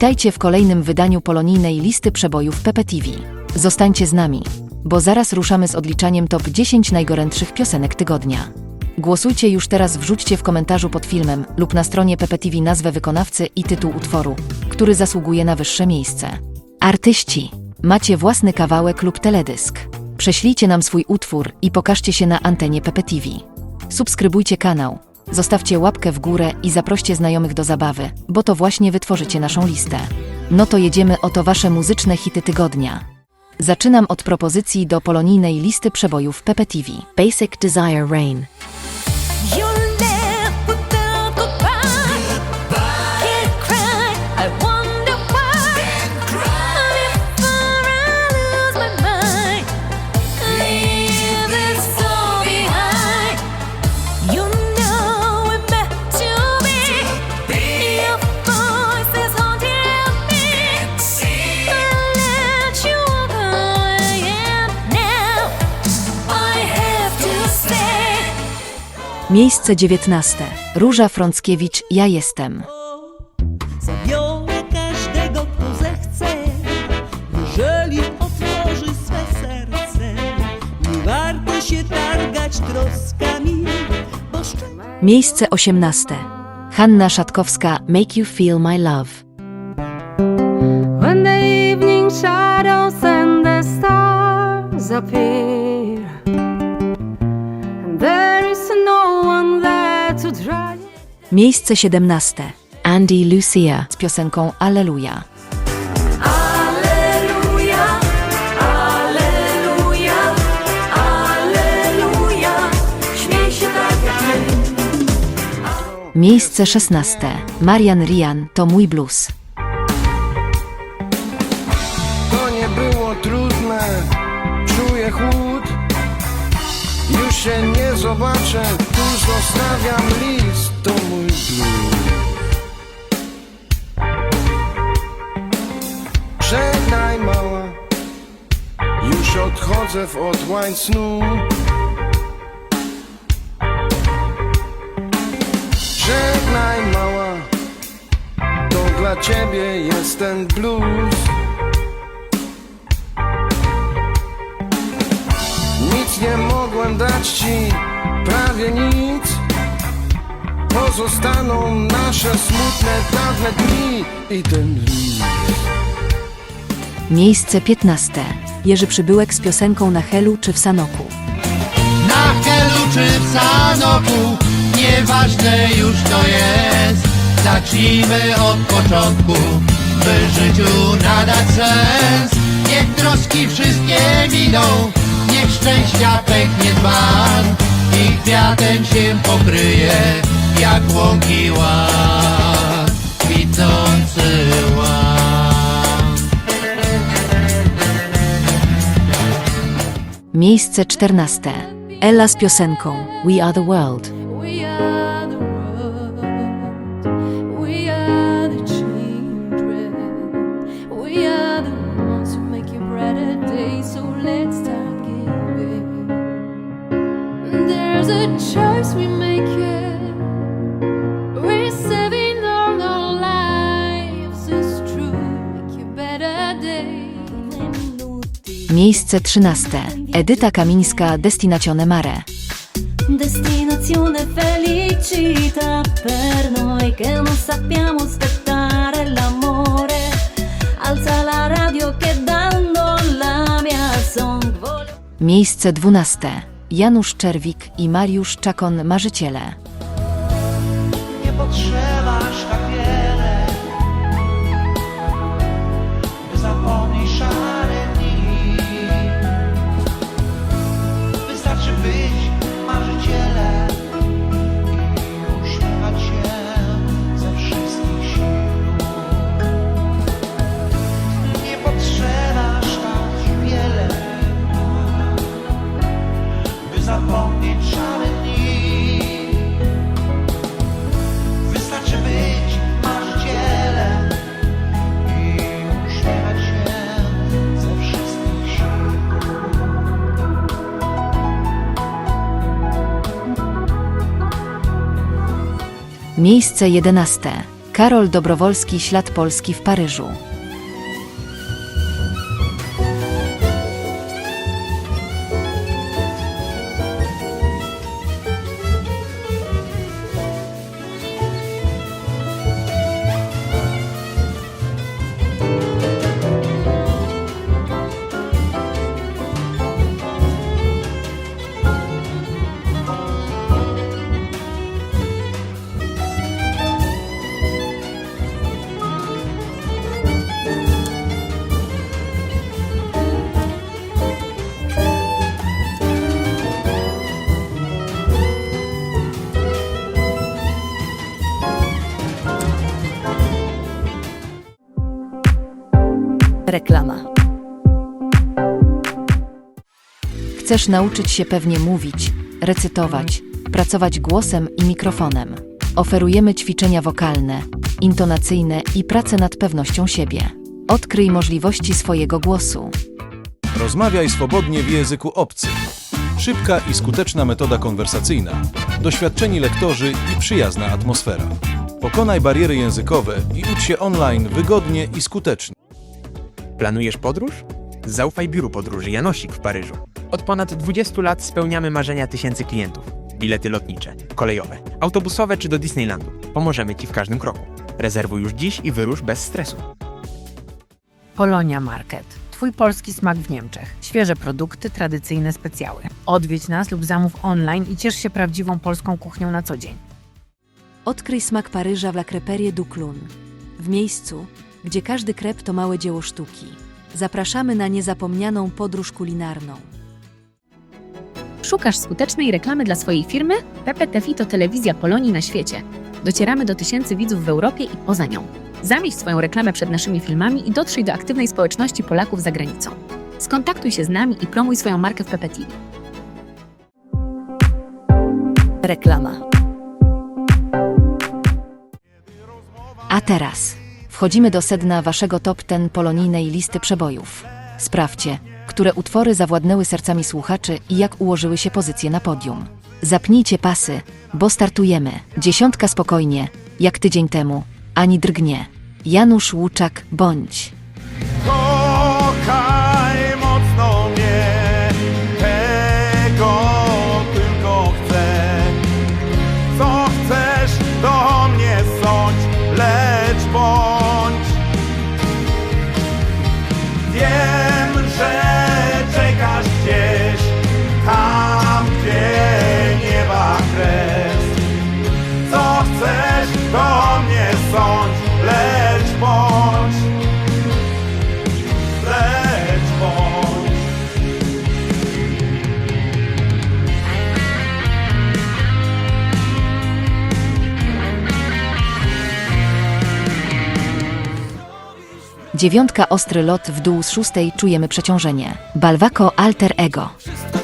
Witajcie w kolejnym wydaniu polonijnej listy przebojów Pepe. Zostańcie z nami, bo zaraz ruszamy z odliczaniem top 10 najgorętszych piosenek tygodnia. Głosujcie już teraz, wrzućcie w komentarzu pod filmem lub na stronie Pepe nazwę wykonawcy i tytuł utworu, który zasługuje na wyższe miejsce. Artyści, macie własny kawałek lub teledysk. Prześlijcie nam swój utwór i pokażcie się na antenie Pepe. Subskrybujcie kanał, zostawcie łapkę w górę i zaproście znajomych do zabawy, bo to właśnie wytworzycie naszą listę. No to jedziemy oto wasze muzyczne hity tygodnia. Zaczynam od propozycji do polonijnej listy przebojów Pepe TV. Basic Desire Rain. Miejsce 19. Róża Frąckiewicz Ja jestem. Zabiorę każdego, kto zechce, jeżeli otworzy swe serce. Nie warto się targać troskami, bo szczęście. Miejsce 18. Hanna Szatkowska Make You Feel My Love. When the evening shadows and the stars appear, and there Miejsce 17. Andy Lucia z piosenką Alleluja. Alleluja, Alleluja, Alleluja. Śmiej się tak jak my. Miejsce 16. Marian Rian to mój blues. Już się nie zobaczę, tu zostawiam list, to mój blues Żegnaj mała, już odchodzę w otłań snu. Żegnaj mała, to dla ciebie jest ten blues. Nic nie mogłem dać ci, prawie nic Pozostaną nasze smutne, dawne dni I ten list Miejsce 15. Jerzy Przybyłek z piosenką na Helu czy w Sanoku. Na Helu czy w Sanoku, nieważne już to jest. Zacznijmy od początku, by życiu nadać sens. Pęknie dzban i kwiatem się pokryje, jak łąki ład, widzący ład. Miejsce 14. Ella z piosenką. We are the world. Miejsce 13. Edyta Kamińska Destinazione Mare. Destinazione felicità per noi che non sappiamo aspettare l'amore. Alza la radio che dando la mia song voglio Miejsce 12. Janusz Czerwik i Mariusz Czakon Marzyciele. nie Miejsce 11. Karol Dobrowolski Ślad Polski w Paryżu. Chcesz nauczyć się pewnie mówić, recytować, pracować głosem i mikrofonem. Oferujemy ćwiczenia wokalne, intonacyjne i pracę nad pewnością siebie. Odkryj możliwości swojego głosu. Rozmawiaj swobodnie w języku obcym. Szybka i skuteczna metoda konwersacyjna, doświadczeni lektorzy i przyjazna atmosfera. Pokonaj bariery językowe i ucz się online wygodnie i skutecznie. Planujesz podróż? Zaufaj biuru podróży Janosik w Paryżu. Od ponad 20 lat spełniamy marzenia tysięcy klientów. Bilety lotnicze, kolejowe, autobusowe czy do Disneylandu. Pomożemy Ci w każdym kroku. Rezerwuj już dziś i wyrusz bez stresu. Polonia Market. Twój polski smak w Niemczech. Świeże produkty, tradycyjne specjały. Odwiedź nas lub zamów online i ciesz się prawdziwą polską kuchnią na co dzień. Odkryj smak Paryża w La Creperie du Clun. W miejscu, gdzie każdy krep to małe dzieło sztuki. Zapraszamy na niezapomnianą podróż kulinarną. Szukasz skutecznej reklamy dla swojej firmy? PPTV to telewizja Polonii na świecie. Docieramy do tysięcy widzów w Europie i poza nią. Zamieść swoją reklamę przed naszymi filmami i dotrzyj do aktywnej społeczności Polaków za granicą. Skontaktuj się z nami i promuj swoją markę w PPTV. Reklama. A teraz wchodzimy do sedna waszego top 10 polonijnej listy przebojów. Sprawdźcie, które utwory zawładnęły sercami słuchaczy i jak ułożyły się pozycje na podium. Zapnijcie pasy, bo startujemy. Dziesiątka spokojnie, jak tydzień temu, ani drgnie. Janusz Łuczak, bądź. Dziewiątka ostry lot w dół z szóstej czujemy przeciążenie. Balwako alter ego.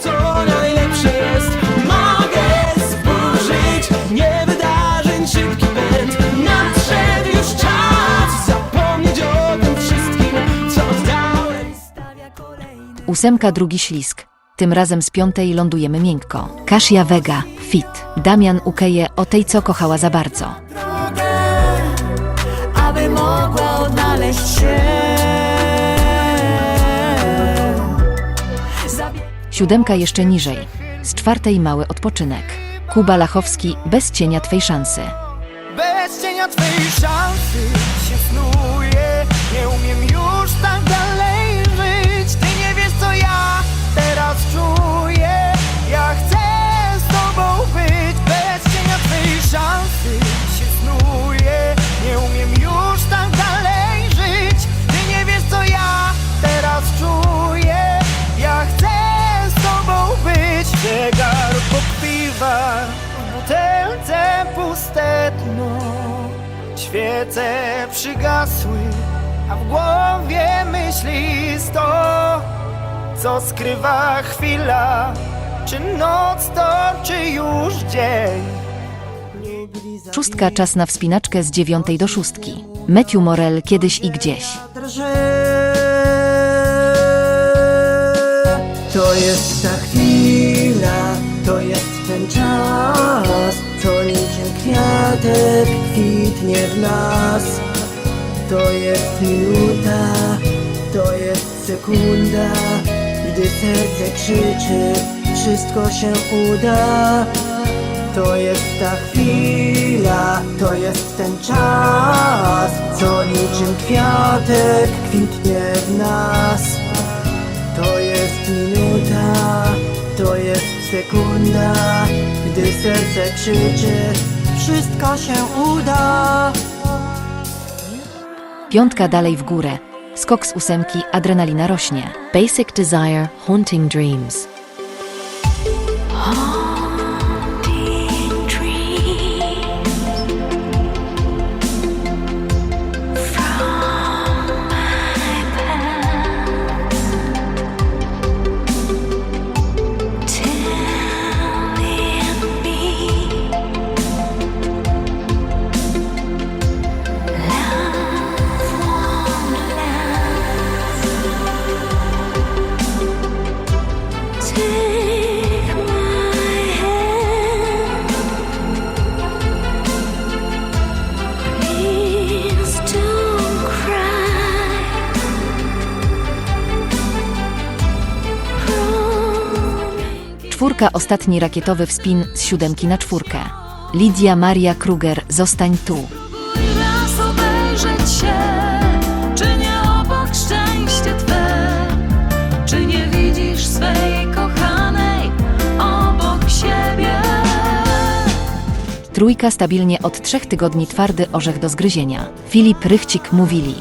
Co najlepsze jest, mogę spojrzeć Nie wydarzeń szybki pęd Nadszedł już czas Zapomnieć o tym wszystkim, co Stawia kolejny Ósemka drugi ślisk. Tym razem z piątej lądujemy miękko. Kasia Vega, fit. Damian Ukeje o tej co kochała za bardzo. drogę Aby mogła odnaleźć się Siódemka jeszcze niżej. Z czwartej mały odpoczynek. Kuba Lachowski bez cienia twej szansy. Bez cienia twej szansy się snuję Nie umiem już tak dalej a w głowie myśli sto Co skrywa chwila, czy noc to, czy już dzień Szóstka czas na wspinaczkę z dziewiątej do szóstki. Matthew Morel kiedyś i gdzieś. To jest ta chwila, to jest ten czas, co niczym kwiatek kwitnie w nas. To jest minuta, to jest sekunda, gdy serce krzyczy, wszystko się uda. To jest ta chwila, to jest ten czas, co niczym kwiatek kwitnie w nas. To jest minuta, to jest sekunda, gdy serce krzyczy, wszystko się uda. Piątka dalej w górę. Skok z ósemki, adrenalina rośnie. Basic Desire, Haunting Dreams. Czwórka ostatni rakietowy wspin z siódemki na czwórkę. Lidia Maria Kruger, zostań tu. Raz obejrzeć się, czy nie obok szczęście Twe, czy nie widzisz swej kochanej obok siebie. Trójka stabilnie od trzech tygodni twardy orzech do zgryzienia. Filip Rychcik mówili.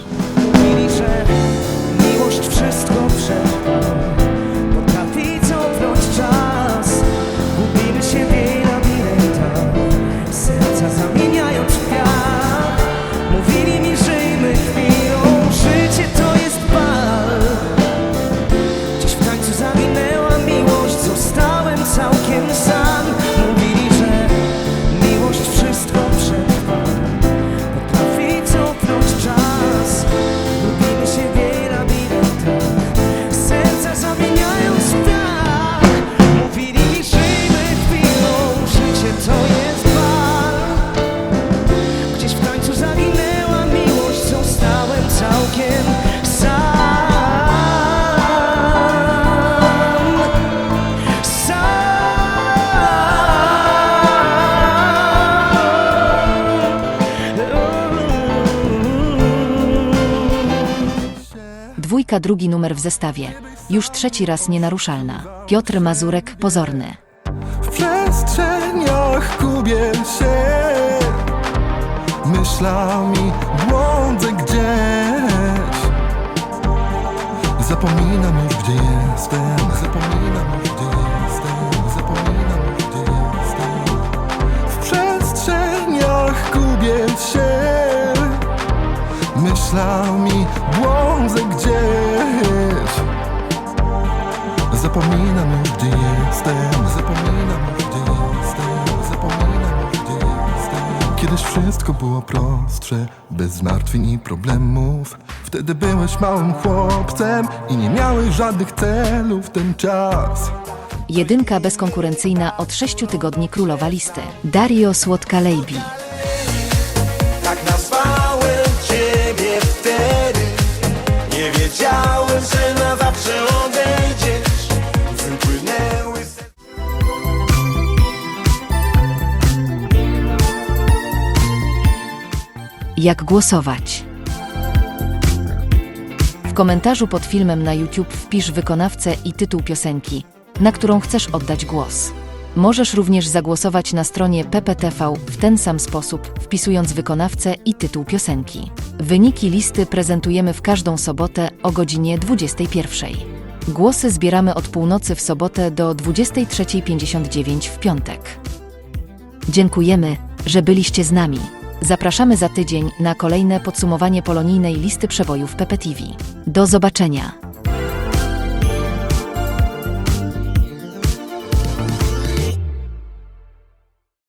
Drugi numer w zestawie. Już trzeci raz nienaruszalna. Piotr Mazurek, pozorny. W przestrzeniach gubię się. Myślami błądzę gdzieś. Zapominam już gdzie jestem. Zapominam już gdzie jestem. Zapominam już gdzie jestem. W przestrzeniach gubię się. Myślami błądzę gdzieś Zapominam gdzie jestem. Zapominam gdzie jestem. Zapominam gdzie jestem. Kiedyś wszystko było prostsze Bez zmartwień i problemów. Wtedy byłeś małym chłopcem I nie miałeś żadnych celów. Ten czas. Jedynka bezkonkurencyjna od sześciu tygodni królowa listy. Dario Słodka-Lejbi. Jak głosować? W komentarzu pod filmem na YouTube wpisz wykonawcę i tytuł piosenki, na którą chcesz oddać głos. Możesz również zagłosować na stronie PPTV w ten sam sposób, wpisując wykonawcę i tytuł piosenki. Wyniki listy prezentujemy w każdą sobotę o godzinie 21. Głosy zbieramy od północy w sobotę do 23.59 w piątek. Dziękujemy, że byliście z nami. Zapraszamy za tydzień na kolejne podsumowanie polonijnej listy przebojów PPTV. Do zobaczenia!